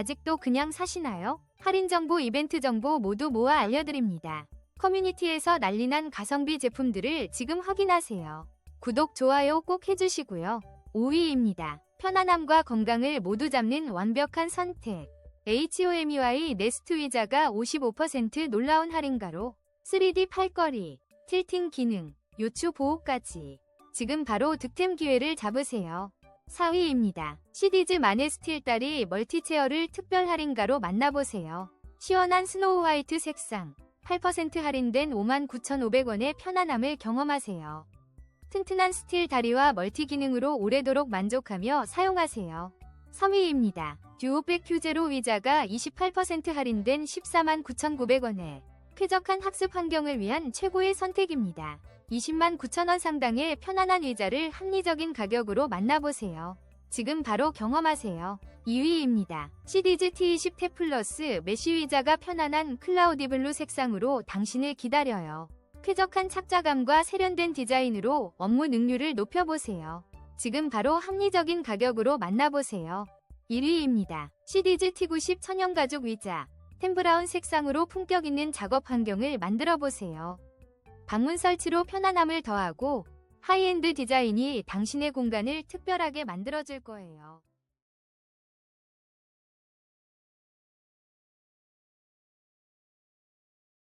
아직도 그냥 사시나요? 할인 정보, 이벤트 정보 모두 모아 알려드립니다. 커뮤니티에서 난리난 가성비 제품들을 지금 확인하세요. 구독, 좋아요 꼭 해주시고요. 5위입니다. 편안함과 건강을 모두 잡는 완벽한 선택. HOMEY 네스트 의자가 55% 놀라운 할인가로 3D 팔걸이, 틸팅 기능, 요추 보호까지. 지금 바로 득템 기회를 잡으세요. 4위입니다. 시디즈 마네 스틸다리 멀티체어를 특별 할인가로 만나보세요. 시원한 스노우 화이트 색상, 8% 할인된 59,500원의 편안함을 경험하세요. 튼튼한 스틸 다리와 멀티 기능으로 오래도록 만족하며 사용하세요. 3위입니다. 듀오백 큐제로 의자가 28% 할인된 14만 9,900원에 쾌적한 학습 환경을 위한 최고의 선택입니다. 20만 9천원 상당의 편안한 의자를 합리적인 가격으로 만나보세요. 지금 바로 경험하세요. 2위입니다. 시디즈 T20 탭 플러스 메쉬 의자가 편안한 클라우디 블루 색상으로 당신을 기다려요. 쾌적한 착자감과 세련된 디자인으로 업무 능률을 높여보세요. 지금 바로 합리적인 가격으로 만나보세요. 1위입니다. 시디즈 T90 천연가죽 의자 템브라운 색상으로 품격 있는 작업 환경을 만들어 보세요. 방문 설치로 편안함을 더하고 하이엔드 디자인이 당신의 공간을 특별하게 만들어줄 거예요.